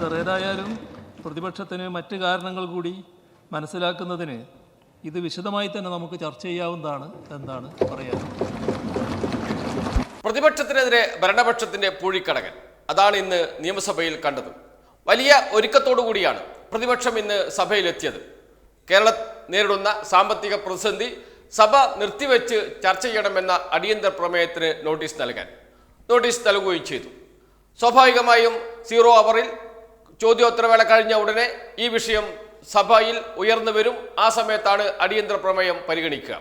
Sir ഏതായാലും പ്രതിപക്ഷത്തിന് മറ്റ് കാരണങ്ങൾ കൂടി മനസ്സിലാക്കുന്നതിന് ഇത് വിശദമായി തന്നെ നമുക്ക് ചർച്ച ചെയ്യാവുന്നതാണ് എന്താണ് പറയാൻ പ്രതിപക്ഷത്തിനെതിരെ ഭരണപക്ഷത്തിന്റെ പൂഴിക്കടകൻ. അതാണ് ഇന്ന് നിയമസഭയിൽ കണ്ടത്. വലിയ ഒരുക്കത്തോടു കൂടിയാണ് പ്രതിപക്ഷം ഇന്ന് സഭയിലെത്തിയത്. കേരള നേരിടുന്ന സാമ്പത്തിക പ്രതിസന്ധി സഭ നിർത്തിവെച്ച് ചർച്ച ചെയ്യണമെന്ന അടിയന്തര പ്രമേയത്തിന് നോട്ടീസ് നൽകാൻ. നോട്ടീസ് നൽകുകയും ചെയ്തു. സ്വാഭാവികമായും സീറോ അവറിൽ ചോദ്യോത്തരവേള കഴിഞ്ഞ ഉടനെ ഈ വിഷയം സഭയിൽ ഉയർന്നു വരും. ആ സമയത്താണ് അടിയന്തര പ്രമേയം പരിഗണിക്കുക.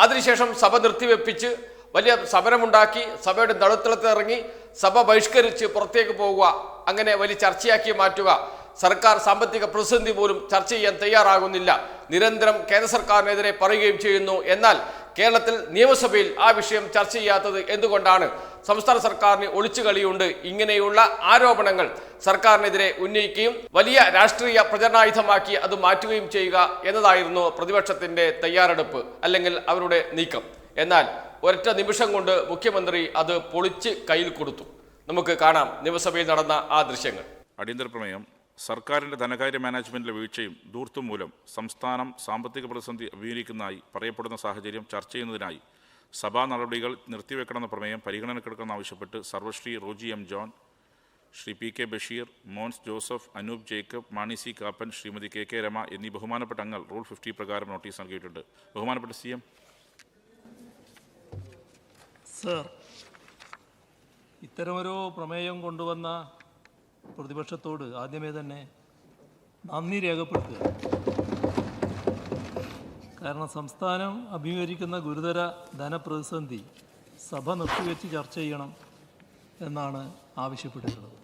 അതിനുശേഷം സഭ നിർത്തിവെപ്പിച്ച് വലിയ സമരമുണ്ടാക്കി സഭയുടെ നടുത്തളത്തിൽ ഇറങ്ങി സഭ ബഹിഷ്കരിച്ച് പുറത്തേക്ക് പോവുക അങ്ങനെ വലിയ ചർച്ചയാക്കി മാറ്റുക. സർക്കാർ സാമ്പത്തിക പ്രതിസന്ധി പോലും ചർച്ച ചെയ്യാൻ തയ്യാറാകുന്നില്ല. നിരന്തരം കേന്ദ്ര സർക്കാരിനെതിരെ പറയുകയും ചെയ്യുന്നു. എന്നാൽ കേരളത്തിൽ നിയമസഭയിൽ ആ വിഷയം ചർച്ച ചെയ്യാത്തത് എന്തുകൊണ്ടാണ്? സംസ്ഥാന സർക്കാരിന് ഒളിച്ചുകളിയുണ്ട്. ഇങ്ങനെയുള്ള ആരോപണങ്ങൾ സർക്കാരിനെതിരെ ഉന്നയിക്കുകയും വലിയ രാഷ്ട്രീയ പ്രചരണായുധമാക്കി അത് മാറ്റുകയും ചെയ്യുക എന്നതായിരുന്നു പ്രതിപക്ഷത്തിന്റെ തയ്യാറെടുപ്പ് അല്ലെങ്കിൽ അവരുടെ നീക്കം. എന്നാൽ ഒരൊറ്റ നിമിഷം കൊണ്ട് മുഖ്യമന്ത്രി അത് പൊളിച്ച് കയ്യിൽ കൊടുത്തു. നമുക്ക് കാണാം നിയമസഭയിൽ നടന്ന ആ ദൃശ്യങ്ങൾ. അടിയന്തര പ്രമേയം. സർക്കാരിന്റെ ധനകാര്യ മാനേജ്മെന്റിലെ വീഴ്ചയും ദൂർത്തും മൂലം സംസ്ഥാനം സാമ്പത്തിക പ്രതിസന്ധി അഭിമുഖീകരിക്കുന്നതായി പറയപ്പെടുന്ന സാഹചര്യം ചർച്ച ചെയ്യുന്നതിനായി സഭാ നടപടികൾ നിർത്തിവെക്കണമെന്ന പ്രമേയം പരിഗണനക്കെടുക്കണമെന്നാവശ്യപ്പെട്ട് Sarvashri Roji M John Shri P K Basheer Mons Joseph Anoop Jacob Mani C Kappan Shrimati K K Rama എന്നീ ബഹുമാനപ്പെട്ട അംഗങ്ങൾ റൂൾ ഫിഫ്റ്റി പ്രകാരം നോട്ടീസ് നൽകിയിട്ടുണ്ട്. ബഹുമാനപ്പെട്ട സി എം. സർ ഇത്തരമൊരു പ്രമേയം കൊണ്ടുവന്ന പ്രതിപക്ഷത്തോട് ആദ്യമേ തന്നെ നന്ദി രേഖപ്പെടുത്തുക. കാരണം സംസ്ഥാനം അഭിമുഖീകരിക്കുന്ന ഗുരുതര ധനപ്രതിസന്ധി സഭ നിർത്തിവെച്ച് ചർച്ച ചെയ്യണം എന്നാണ് ആവശ്യപ്പെട്ടിട്ടുള്ളത്.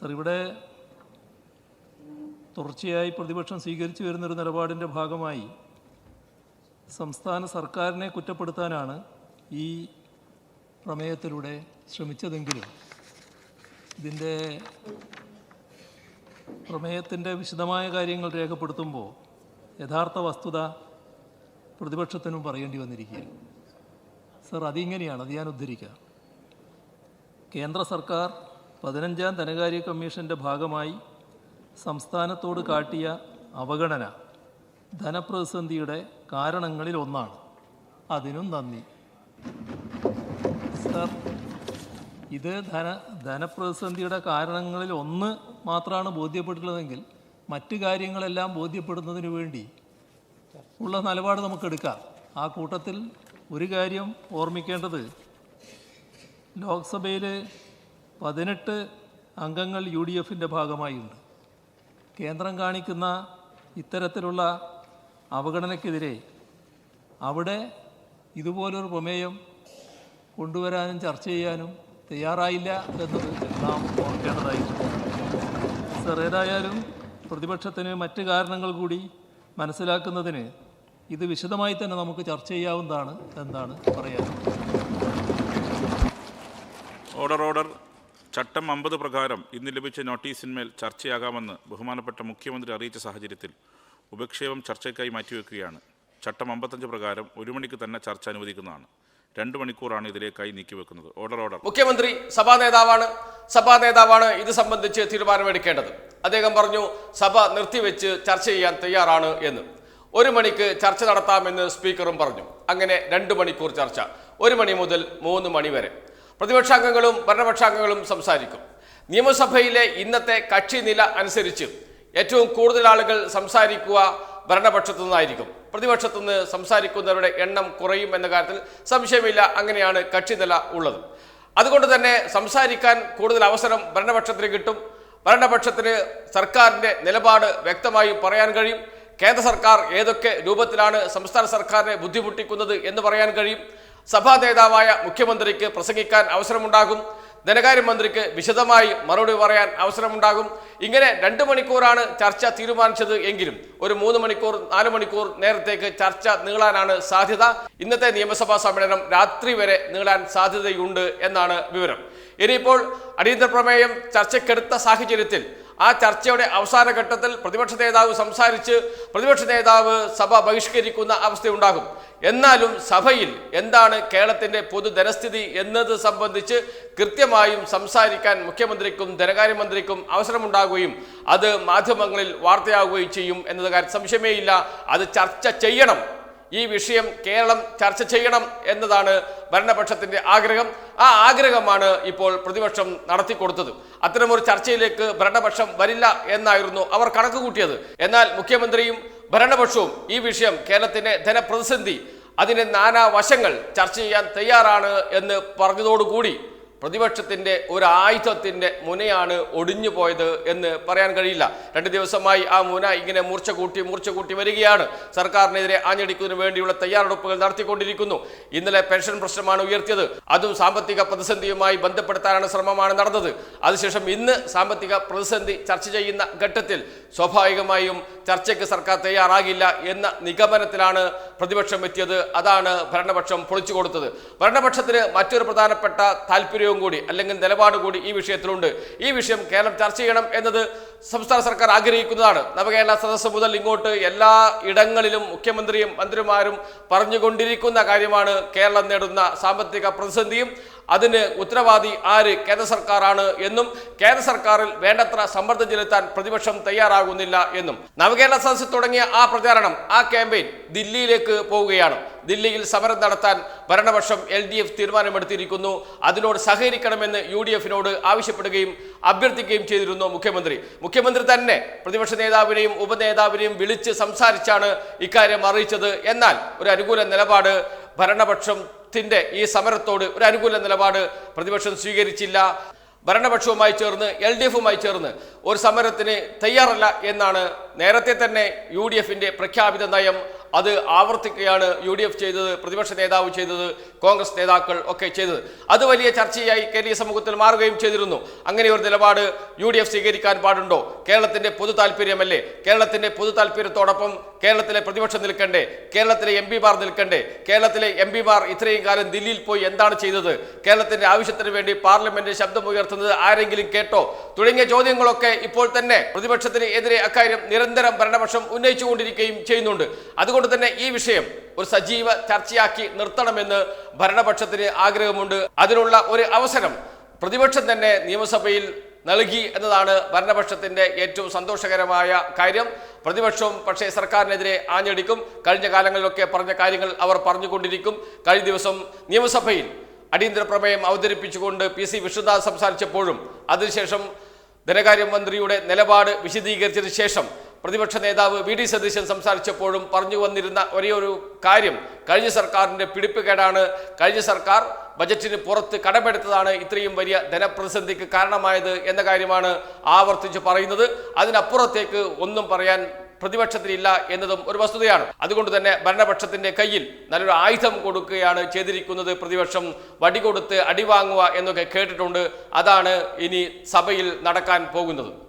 സർ ഇവിടെ തുടർച്ചയായി പ്രതിപക്ഷം സ്വീകരിച്ചു വരുന്നൊരു നിലപാടിന്റെ ഭാഗമായി സംസ്ഥാന സർക്കാരിനെ കുറ്റപ്പെടുത്താനാണ് ഈ പ്രമേയത്തിലൂടെ ശ്രമിച്ചതെങ്കിലും ഇതിന്റെ പ്രമേയത്തിന്റെ വിശദമായ കാര്യങ്ങൾ രേഖപ്പെടുത്തുമ്പോൾ യഥാർത്ഥ വസ്തുത പ്രതിപക്ഷത്തിനും പറയേണ്ടി വന്നിരിക്കുകയാണ്. സർ അതിങ്ങനെയാണ് അത് ഞാൻ ഉദ്ധരിക്കുക. കേന്ദ്ര സർക്കാർ പതിനഞ്ചാം ധനകാര്യ കമ്മീഷന്റെ ഭാഗമായി സംസ്ഥാനത്തോട് കാട്ടിയ അവഗണന ധനപ്രതിസന്ധിയുടെ കാരണങ്ങളിൽ ഒന്നാണ്. അതിനും നന്ദി. ഇത് ധന ധനപ്രതിസന്ധിയുടെ കാരണങ്ങളിൽ ഒന്ന് മാത്രമാണ് ബോധ്യപ്പെട്ടിട്ടുള്ളതെങ്കിൽ മറ്റ് കാര്യങ്ങളെല്ലാം ബോധ്യപ്പെടുന്നതിന് വേണ്ടി ഉള്ള നിലപാട് നമുക്കെടുക്കാം. ആ കൂട്ടത്തിൽ ഒരു കാര്യം ഓർമ്മിക്കേണ്ടത്. ലോക്സഭയിൽ പതിനെട്ട് അംഗങ്ങൾ യു ഡി എഫിന്റെ ഭാഗമായുണ്ട്. കേന്ദ്രം കാണിക്കുന്ന ഇത്തരത്തിലുള്ള അവഗണനയ്ക്കെതിരെ അവിടെ ഇതുപോലൊരു പ്രമേയം കൊണ്ടുവരാനും ചർച്ച ചെയ്യാനും തയ്യാറായില്ല എന്നത് നാം ഓർക്കേണ്ടതായിരുന്നു സർ ഏതായാലും പ്രതിപക്ഷത്തിന് മറ്റ് കാരണങ്ങൾ കൂടി മനസ്സിലാക്കുന്നതിന് ഇത് വിശദമായി തന്നെ നമുക്ക് ചർച്ച ചെയ്യാവുന്നതാണ് എന്താണ് പറയാൻ ഓർഡർ ഓർഡർ. ചട്ടം അമ്പത് പ്രകാരം ഇന്ന് ലഭിച്ച നോട്ടീസിന്മേൽ ചർച്ചയാകാമെന്ന് ബഹുമാനപ്പെട്ട മുഖ്യമന്ത്രി അറിയിച്ച സാഹചര്യത്തിൽ ഉപക്ഷേപം ചർച്ചയ്ക്കായി മാറ്റിവെക്കുകയാണ്. ചട്ടം അമ്പത്തഞ്ച് പ്രകാരം ഒരു മണിക്ക് തന്നെ ചർച്ച അനുവദിക്കുന്നതാണ്. രണ്ട് മണിക്കൂറാണ് ഇതിലേക്കായി നീക്കിവെക്കുന്നത്. Order order. മുഖ്യമന്ത്രി സഭാ നേതാവാണ്. സഭാ നേതാവാണ് ഇത് സംബന്ധിച്ച് തീരുമാനമെടുക്കേണ്ടത്. അദ്ദേഹം പറഞ്ഞു സഭ നിർത്തിവെച്ച് ചർച്ച ചെയ്യാൻ തയ്യാറാണ് എന്ന്. ഒരു മണിക്ക് ചർച്ച നടത്താമെന്ന് സ്പീക്കറും പറഞ്ഞു. അങ്ങനെ രണ്ട് മണിക്കൂർ ചർച്ച. ഒരു മണി മുതൽ മൂന്ന് മണി വരെ. പ്രതിപക്ഷാംഗങ്ങളും ഭരണപക്ഷാംഗങ്ങളും സംസാരിക്കും. നിയമസഭയിലെ ഇന്നത്തെ കക്ഷി നില അനുസരിച്ച് ഏറ്റവും കൂടുതൽ ആളുകൾ സംസാരിക്കുക ഭരണപക്ഷത്തു നിന്നായിരിക്കും. പ്രതിപക്ഷത്തു നിന്ന് സംസാരിക്കുന്നവരുടെ എണ്ണം കുറയും എന്ന കാര്യത്തിൽ സംശയമില്ല. അങ്ങനെയാണ് കക്ഷി നില ഉള്ളത്. അതുകൊണ്ട് തന്നെ സംസാരിക്കാൻ കൂടുതൽ അവസരം ഭരണപക്ഷത്തിന് കിട്ടും. ഭരണപക്ഷത്തിന് സർക്കാരിന്റെ നിലപാട് വ്യക്തമായി പറയാൻ കഴിയും. കേന്ദ്ര സർക്കാർ ഏതൊക്കെ രൂപത്തിലാണ് സംസ്ഥാന സർക്കാരിനെ ബുദ്ധിമുട്ടിക്കുന്നത് എന്ന് പറയാൻ കഴിയും. സഭാ നേതാവായ മുഖ്യമന്ത്രിക്ക് പ്രസംഗിക്കാൻ അവസരമുണ്ടാകും. ധനകാര്യമന്ത്രിക്ക് വിശദമായി മറുപടി പറയാൻ അവസരമുണ്ടാകും. ഇങ്ങനെ രണ്ട് മണിക്കൂറാണ് ചർച്ച തീരുമാനിച്ചത് എങ്കിലും ഒരു മൂന്ന് മണിക്കൂർ നാല് മണിക്കൂർ നേരത്തേക്ക് ചർച്ച നീളാനാണ് സാധ്യത. ഇന്നത്തെ നിയമസഭാ സമ്മേളനം രാത്രി വരെ നീളാൻ സാധ്യതയുണ്ട് എന്നാണ് വിവരം. ഇനിയിപ്പോൾ അടിയന്തര പ്രമേയം ചർച്ചയ്ക്കെടുത്ത സാഹചര്യത്തിൽ ആ ചർച്ചയുടെ അവസാന ഘട്ടത്തിൽ പ്രതിപക്ഷ നേതാവ് സംസാരിച്ച് പ്രതിപക്ഷ നേതാവ് സഭ ബഹിഷ്കരിക്കുന്ന അവസ്ഥയുണ്ടാകും. എന്നാലും സഭയിൽ എന്താണ് കേരളത്തിന്റെ പൊതു ധനസ്ഥിതി എന്നത് സംബന്ധിച്ച് കൃത്യമായും സംസാരിക്കാൻ മുഖ്യമന്ത്രിക്കും ധനകാര്യമന്ത്രിക്കും അവസരമുണ്ടാകുകയും അത് മാധ്യമങ്ങളിൽ വാർത്തയാകുകയും ചെയ്യും എന്നത് കാര്യം സംശയമേയില്ല. അത് ചർച്ച ചെയ്യണം. ഈ വിഷയം കേരളം ചർച്ച ചെയ്യണം എന്നതാണ് ഭരണപക്ഷത്തിന്റെ ആഗ്രഹം. ആ ആഗ്രഹമാണ് ഇപ്പോൾ പ്രതിപക്ഷം നടത്തിക്കൊടുത്തത് അത്തരമൊരു ചർച്ചയിലേക്ക് ഭരണപക്ഷം വരില്ല എന്നായിരുന്നു അവർ കണക്ക് കൂട്ടിയത്. എന്നാൽ മുഖ്യമന്ത്രിയും ഭരണപക്ഷവും ഈ വിഷയം കേരളത്തിന്റെ ധനപ്രതിസന്ധി അതിന്റെ നാനാ വശങ്ങൾ ചർച്ച ചെയ്യാൻ തയ്യാറാണ് എന്ന് പറഞ്ഞതോടുകൂടി പ്രതിപക്ഷത്തിന്റെ ഒരു ആയുധത്തിന്റെ മുനയാണ് ഒടിഞ്ഞു പോയത് എന്ന് പറയാൻ കഴിയില്ല. രണ്ട് ദിവസമായി ആ മുന ഇങ്ങനെ മൂർച്ച കൂട്ടി മൂർച്ച കൂട്ടി വരികയാണ്. സർക്കാരിനെതിരെ ആഞ്ഞടിക്കുന്നതിന് വേണ്ടിയുള്ള തയ്യാറെടുപ്പുകൾ നടത്തിക്കൊണ്ടിരിക്കുന്നു. ഇന്നലെ പെൻഷൻ പ്രശ്നമാണ് ഉയർത്തിയത്. അതും സാമ്പത്തിക പ്രതിസന്ധിയുമായി ബന്ധപ്പെടുത്താനാണ് ശ്രമമാണ് നടന്നത്. അതിനുശേഷം ഇന്ന് സാമ്പത്തിക പ്രതിസന്ധി ചർച്ച ചെയ്യുന്ന ഘട്ടത്തിൽ സ്വാഭാവികമായും ചർച്ചയ്ക്ക് സർക്കാർ തയ്യാറാകില്ല എന്ന നിഗമനത്തിലാണ് പ്രതിപക്ഷം എത്തിയത്. അതാണ് ഭരണപക്ഷം പൊളിച്ചു കൊടുത്തത്. ഭരണപക്ഷത്തിന് മറ്റൊരു പ്രധാനപ്പെട്ട താല്പര്യവും കൂടി അല്ലെങ്കിൽ നിലപാട് കൂടി ഈ വിഷയത്തിലുണ്ട്. ഈ വിഷയം കേരളം ചർച്ച ചെയ്യണം എന്നത് സംസ്ഥാന സർക്കാർ ആഗ്രഹിക്കുന്നതാണ്. നവകേരള സദസ്സ് മുതൽ ഇങ്ങോട്ട് എല്ലാ ഇടങ്ങളിലും മുഖ്യമന്ത്രിയും മന്ത്രിമാരും പറഞ്ഞുകൊണ്ടിരിക്കുന്ന കാര്യമാണ് കേരളം നേടുന്ന സാമ്പത്തിക പ്രതിസന്ധിയും. അതിന് ഉത്തരവാദി ആര് കേന്ദ്ര സർക്കാരാണ് എന്നും കേന്ദ്ര സർക്കാരിൽ വേണ്ടത്ര സമ്മർദ്ദം ചെലുത്താൻ പ്രതിപക്ഷം തയ്യാറാകുന്നില്ല എന്നും. നവകേരള സദസ്സ് തുടങ്ങിയ ആ പ്രചാരണം ആ ക്യാമ്പയിൻ ദില്ലിയിലേക്ക് പോവുകയാണ്. ദില്ലിയിൽ സമരം നടത്താൻ ഭരണപക്ഷം എൽ ഡി എഫ് തീരുമാനമെടുത്തിരിക്കുന്നു. അതിനോട് സഹകരിക്കണമെന്ന് യു ഡി എഫിനോട് ആവശ്യപ്പെടുകയും അഭ്യർത്ഥിക്കുകയും ചെയ്തിരുന്നു മുഖ്യമന്ത്രി. മുഖ്യമന്ത്രി തന്നെ പ്രതിപക്ഷ നേതാവിനെയും ഉപനേതാവിനെയും വിളിച്ച് സംസാരിച്ചാണ് ഇക്കാര്യം അറിയിച്ചത്. എന്നാൽ ഒരു അനുകൂല നിലപാട് ഭരണപക്ഷത്തിന്റെ ഈ സമരത്തോട് ഒരു അനുകൂല നിലപാട് പ്രതിപക്ഷം സ്വീകരിച്ചില്ല. ഭരണപക്ഷവുമായി ചേർന്ന് എൽ ഡി എഫുമായി ചേർന്ന് ഒരു സമരത്തിന് തയ്യാറല്ല എന്നാണ് നേരത്തെ തന്നെ യു ഡി എഫിന്റെ പ്രഖ്യാപിത നയം അത് ആവർത്തിക്കുകയാണ് യു ഡി എഫ് ചെയ്തത് പ്രതിപക്ഷ നേതാവ് ചെയ്തത് കോൺഗ്രസ് നേതാക്കൾ ഒക്കെ ചെയ്തത്. അത് വലിയ ചർച്ചയായി കേരളീയ സമൂഹത്തിൽ മാറുകയും ചെയ്തിരുന്നു. അങ്ങനെ ഒരു നിലപാട് യു ഡി എഫ് സ്വീകരിക്കാൻ പാടുണ്ടോ? കേരളത്തിന്റെ പൊതു താല്പര്യമല്ലേ കേരളത്തിന്റെ പൊതു താല്പര്യത്തോടൊപ്പം കേരളത്തിലെ പ്രതിപക്ഷം നിൽക്കണ്ടേ? കേരളത്തിലെ എം പിമാർ നിൽക്കണ്ടേ? കേരളത്തിലെ എം പിമാർ ഇത്രയും കാലം ദില്ലിയിൽ പോയി എന്താണ് ചെയ്തത്? കേരളത്തിന്റെ ആവശ്യത്തിന് വേണ്ടി പാർലമെന്റ് ശബ്ദമുയർത്തുന്നത് ആരെങ്കിലും കേട്ടോ? തുടങ്ങിയ ചോദ്യങ്ങളൊക്കെ ഇപ്പോൾ തന്നെ പ്രതിപക്ഷത്തിന് എതിരെ അക്കാര്യം നിരന്തരം ഭരണപക്ഷം ഉന്നയിച്ചുകൊണ്ടിരിക്കുകയും ചെയ്യുന്നുണ്ട്. അതുകൊണ്ട് തന്നെ ഈ വിഷയം ഒരു സജീവ ചർച്ചയാക്കി നിർത്തണമെന്ന് ഭരണപക്ഷത്തിന് ആഗ്രഹമുണ്ട്. അതിനുള്ള ഒരു അവസരം പ്രതിപക്ഷം തന്നെ നിയമസഭയിൽ നൽകി എന്നതാണ് ഭരണപക്ഷത്തിന്റെ ഏറ്റവും സന്തോഷകരമായ കാര്യം. പ്രതിപക്ഷവും പക്ഷേ സർക്കാരിനെതിരെ ആഞ്ഞടിക്കും. കഴിഞ്ഞ കാലങ്ങളിലൊക്കെ പറഞ്ഞ കാര്യങ്ങൾ അവർ പറഞ്ഞുകൊണ്ടിരിക്കും. കഴിഞ്ഞ ദിവസം നിയമസഭയിൽ അടിയന്തര പ്രമേയം അവതരിപ്പിച്ചുകൊണ്ട് പി സി വിഷ്ണുദാസ് സംസാരിച്ചപ്പോഴും അതിനുശേഷം ധനകാര്യമന്ത്രിയുടെ നിലപാട് വിശദീകരിച്ചതിന് ശേഷം പ്രതിപക്ഷ നേതാവ് വി ഡി സതീശൻ സംസാരിച്ചപ്പോഴും പറഞ്ഞു വന്നിരുന്ന ഒരേ ഒരു കാര്യം. കഴിഞ്ഞ സർക്കാരിന്റെ പിടിപ്പുകേടാണ് കഴിഞ്ഞ സർക്കാർ ബജറ്റിന് പുറത്ത് കടമെടുത്തതാണ് ഇത്രയും വലിയ ധനപ്രതിസന്ധിക്ക് കാരണമായത് എന്ന കാര്യമാണ് ആവർത്തിച്ച് പറയുന്നത്. അതിനപ്പുറത്തേക്ക് ഒന്നും പറയാൻ പ്രതിപക്ഷത്തിനില്ല എന്നതും ഒരു വസ്തുതയാണ്. അതുകൊണ്ട് തന്നെ ഭരണപക്ഷത്തിന്റെ കയ്യിൽ നല്ലൊരു ആയുധം കൊടുക്കുകയാണ് ചെയ്തിരിക്കുന്നത് പ്രതിപക്ഷം. വടി കൊടുത്ത് അടിവാങ്ങുക എന്നൊക്കെ കേട്ടിട്ടുണ്ട്. അതാണ് ഇനി സഭയിൽ നടക്കാൻ പോകുന്നത്.